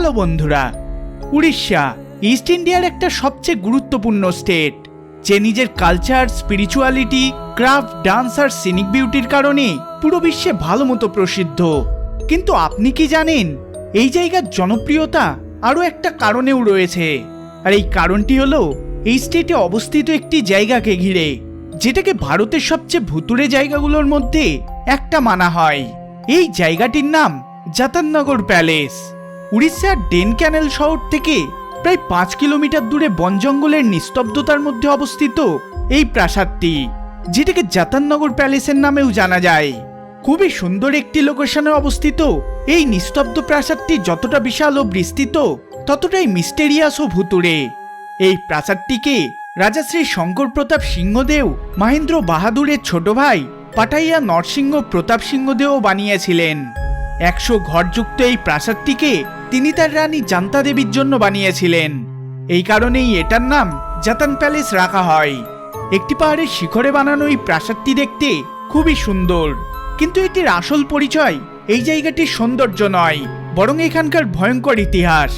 Hello বন্ধুরা, Orissa east ইন্ডিয়ার একটা সবচেয়ে গুরুত্বপূর্ণ স্টেট যে নিজের কালচার স্পিরিচুয়ালিটি ক্রাফট ডান্স আর সিনিক বিউটির কারণে পুরো বিশ্বে ভালো মতো প্রসিদ্ধ। কিন্তু আপনি কি জানেন, এই জায়গার জনপ্রিয়তা আরও একটা কারণেও রয়েছে। আর এই কারণটি হলো, এই স্টেটে অবস্থিত একটি জায়গাকে ঘিরে, যেটাকে ভারতের সবচেয়ে ভুতুরে জায়গাগুলোর মধ্যে একটা মানা হয়। এই জায়গাটির নাম জাতাননগর প্যালেস। উড়িষ্যার ডেন ক্যানেল শহর থেকে প্রায় পাঁচ কিলোমিটার দূরে বন জঙ্গলের নিস্তব্ধতার মধ্যে অবস্থিত এই প্রাসাদটি, যেটাকে জাতাননগর প্যালেসের নামেও জানা যায়। খুবই সুন্দর একটি লোকেশনে অবস্থিত এই নিস্তব্ধ প্রাসাদটি যতটা বিশাল ও বিস্তৃত, ততটাই মিস্টেরিয়াস ও ভুতুরে এই প্রাসাদটিকে রাজা শ্রী শঙ্কর প্রতাপ সিংহদেও, মহেন্দ্র বাহাদুরের ছোট ভাই পাটাইয়া নরসিংহ প্রতাপ সিংহদেও বানিয়েছিলেন। একশো ঘরযুক্ত এই প্রাসাদটিকে তিনি তার রানী জান্তা দেবীর জন্য বানিয়েছিলেন। এই কারণেই এটার নাম জাতান প্যালেস রাখা হয়। একটি পাহাড়ের শিখরে বানানো এই প্রাসাদটি দেখতে খুবই সুন্দর। কিন্তু এটির আসল পরিচয় এই জায়গাটির সৌন্দর্য নয়, বরং এখানকার ভয়ঙ্কর ইতিহাস।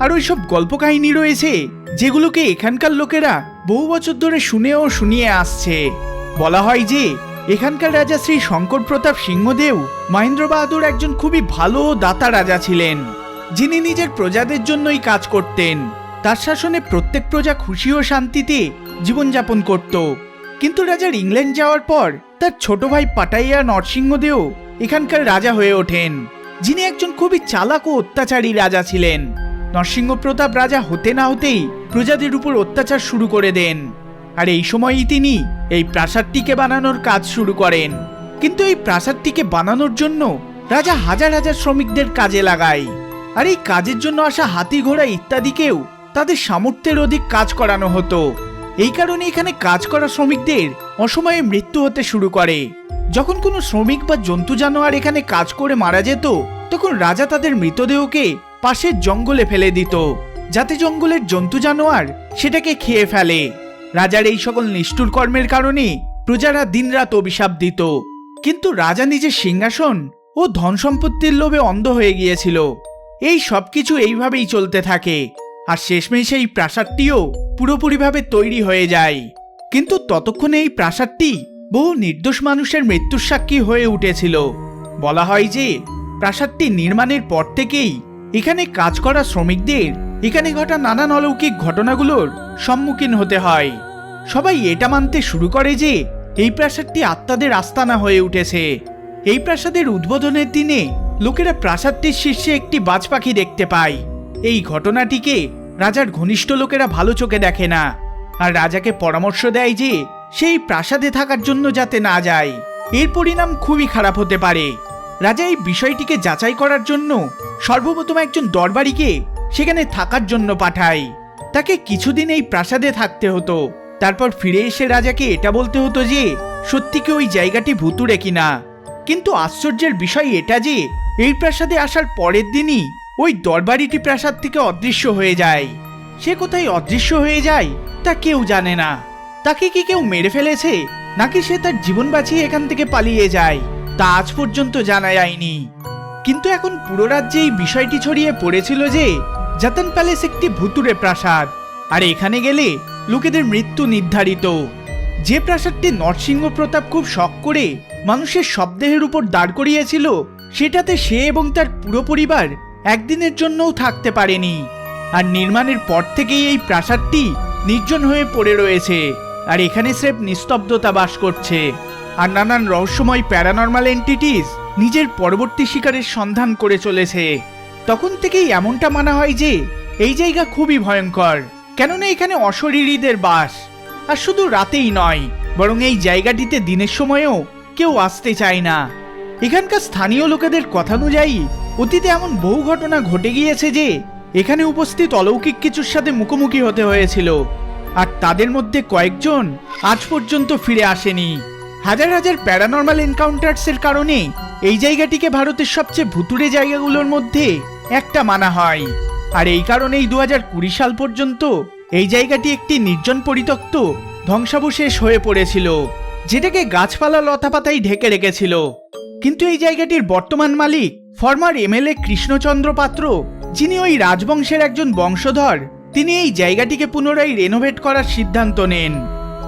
আর ওইসব গল্প কাহিনী রয়েছে, যেগুলোকে এখানকার লোকেরা বহু বছর ধরে শুনে ও শুনিয়ে আসছে। বলা হয় যে, এখানকার রাজা শ্রী শঙ্কর প্রতাপ সিংহদেও মহেন্দ্র বাহাদুর একজন খুবই ভালো দাতা রাজা ছিলেন। যিনি নিজের প্রজাদের জন্যই কাজ করতেন, তার শাসনে প্রত্যেক প্রজা খুশি ও শান্তিতে জীবনযাপন করত। কিন্তু রাজার ইংল্যান্ড যাওয়ার পর, তার ছোট ভাই পাটাইয়া নরসিংহদেও এখানকার রাজা হয়ে ওঠেন, যিনি একজন খুবই চালাক ও অত্যাচারী রাজা ছিলেন। নরসিংহ প্রতাপ রাজা হতে না হতেই প্রজাদের উপর অত্যাচার শুরু করে দেন। আর এই সময়ই তিনি এই প্রাসাদটিকে বানানোর কাজ শুরু করেন। কিন্তু এই প্রাসাদটিকে বানানোর জন্য রাজা হাজার হাজার শ্রমিকদের কাজে লাগায়। আর এই কাজের জন্য আসা হাতি ঘোড়া ইত্যাদিকেও তাদের সামর্থ্যের অধিক কাজ করানো হতো। এই কারণে এখানে কাজ করা শ্রমিকদের অসময়ে মৃত্যু হতে শুরু করে। যখন কোনো শ্রমিক বা জন্তু জানোয়ার এখানে কাজ করে মারা যেত, তখন রাজা তাদের মৃতদেহকে পাশের জঙ্গলে ফেলে দিত, যাতে জঙ্গলের জন্তু জানোয়ার সেটাকে খেয়ে ফেলে। রাজার এই সকল নিষ্ঠুর কর্মের কারণে প্রজারা দিনরাত অভিশাপ দিত। কিন্তু রাজা নিজের সিংহাসন ও ধন সম্পত্তির লোভে অন্ধ হয়ে গিয়েছিল। এই সবকিছু এইভাবেই চলতে থাকে। আর শেষমেশ এই প্রাসাদটিও পুরোপুরিভাবে তৈরি হয়ে যায়। কিন্তু ততক্ষণে এই প্রাসাদটি বহু নির্দোষ মানুষের মৃত্যুর সাক্ষী হয়ে উঠেছিল। বলা হয় যে, প্রাসাদটি নির্মাণের পর থেকেই এখানে কাজ করা শ্রমিকদের এখানে ঘটা নানান অলৌকিক ঘটনাগুলোর সম্মুখীন হতে হয়। সবাই এটা মানতে শুরু করে যে, এই প্রাসাদটি আত্মাদের আস্তানা হয়ে উঠেছে। এই প্রাসাদের উদ্বোধনের দিনে লোকেরা প্রাসাদটির শীর্ষে একটি বাজ পাখি দেখতে পায়। এই ঘটনাটিকে রাজার ঘনিষ্ঠ লোকেরা ভালো চোখে দেখে না। আর রাজাকে পরামর্শ দেয় যে, সেই প্রাসাদে থাকার জন্য যাতে না যায়। এর পরিণাম খুবই খারাপ হতে পারে। রাজা এই বিষয়টিকে যাচাই করার জন্য সর্বপ্রথম একজন দরবারিকে সেখানে থাকার জন্য পাঠায়। তাকে কিছুদিন এই প্রাসাদে থাকতে হতো। তারপর ফিরে এসে রাজাকে এটা বলতে হতো যে, সত্যি কি ওই জায়গাটি ভুতুরে কিনা? কিন্তু আশ্চর্যের বিষয় এটা যে এই প্রাসাদে আসার পরের দিনই ওই দরবারিটি প্রাসাদ থেকে অদৃশ্য হয়ে যায়। সে কোথায় অদৃশ্য হয়ে যায়, তা কেউ জানে না। তাকে কি কেউ মেরে ফেলেছে, নাকি সে তার জীবন বাঁচিয়ে এখান থেকে পালিয়ে যায়, তা আজ পর্যন্ত জানা যায়নি। কিন্তু এখন পুরো রাজ্যে এই বিষয়টি ছড়িয়ে পড়েছিল যে, জাতান প্যালেস একটি ভুতুরে প্রাসাদ, আর এখানে গেলে লোকেদের মৃত্যু নির্ধারিত। যে প্রাসাদটি নরসিংহ প্রতাপ খুব শখ করে মানুষের শবদেহের উপর দাঁড় করিয়েছিল সেটাতে সে এবং তার পুরো পরিবার একদিনের জন্যও থাকতে পারেনি। আর নির্মাণের পর থেকেই এই প্রাসাদটি নির্জন হয়ে পড়ে রয়েছে। আর এখানে স্রেফ নিস্তব্ধতা বাস করছে। আর নানান রহস্যময় প্যারানর্মাল এন্টিটিস নিজের পরবর্তী শিকারের সন্ধান করে চলেছে। তখন থেকেই এমনটা মানা হয় যে, এই জায়গা খুবই ভয়ঙ্কর। কেননা এখানে অশরীরীদের বাস। আর শুধু রাতেই নয়, বরং এই জায়গাটিতে দিনের সময়েও কেউ আসতে চায় না। এখানকার স্থানীয় লোকেদের কথা অনুযায়ী অতীতে এমন বহু ঘটনা ঘটে গিয়েছে যে, এখানে উপস্থিত অলৌকিক কিছুর সাথে মুখোমুখি হতে হয়েছিল। আর তাদের মধ্যে কয়েকজন আজ পর্যন্ত ফিরে আসেনি। হাজার হাজার প্যারানর্মাল এনকাউন্টার্সের কারণে এই জায়গাটিকে ভারতের সবচেয়ে ভুতুরে জায়গাগুলোর মধ্যে একটা মানা হয়। আর এই কারণেই দু কুড়ি সাল পর্যন্ত এই জায়গাটি একটি নির্জন পরিত্যক্ত ধ্বংসাবশেষ হয়ে পড়েছিল, যেটাকে গাছপালা লতাপাতাই ঢেকে রেখেছিল। কিন্তু এই জায়গাটির বর্তমান মালিক ফর্মার এমএলএ কৃষ্ণচন্দ্র পাত্র, যিনি ওই রাজবংশের একজন বংশধর, তিনি এই জায়গাটিকে পুনরায় রেনোভেট করার সিদ্ধান্ত নেন।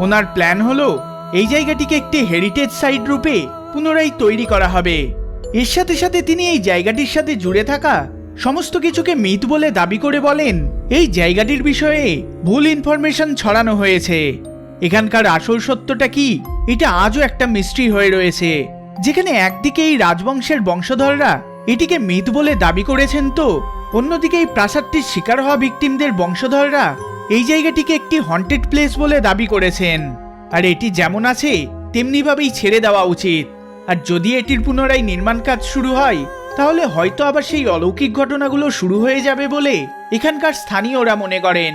ওনার প্ল্যান হলো এই জায়গাটিকে একটি হেরিটেজ সাইট রূপে পুনরায় তৈরি করা হবে। এর সাথে সাথে তিনি এই জায়গাটির সাথে জুড়ে থাকা সমস্ত কিছুকে মিথ বলে দাবি করে বলেন, এই জায়গাটির বিষয়ে ভুল ইনফরমেশন ছড়ানো হয়েছে। এখানকার আসল সত্যটা কি? এটা আজও একটা মিস্ট্রি হয়ে রয়েছে। যেখানে একদিকে এই রাজবংশের বংশধররা, এটিকে মিথ বলে দাবি করেছেন তো। অন্যদিকে এই প্রাসাদটির শিকার হওয়া ভিকটিমদের বংশধররা, এই জায়গাটিকে একটি হন্টেড প্লেস বলে দাবি করেছেন। আর এটি যেমন আছে, তেমনিভাবেই ছেড়ে দেওয়া উচিত। আর যদি এটির পুনরায় নির্মাণ কাজ শুরু হয়, তাহলে হয়তো আবার সেই অলৌকিক ঘটনাগুলো শুরু হয়ে যাবে বলে এখানকার স্থানীয়রা মনে করেন।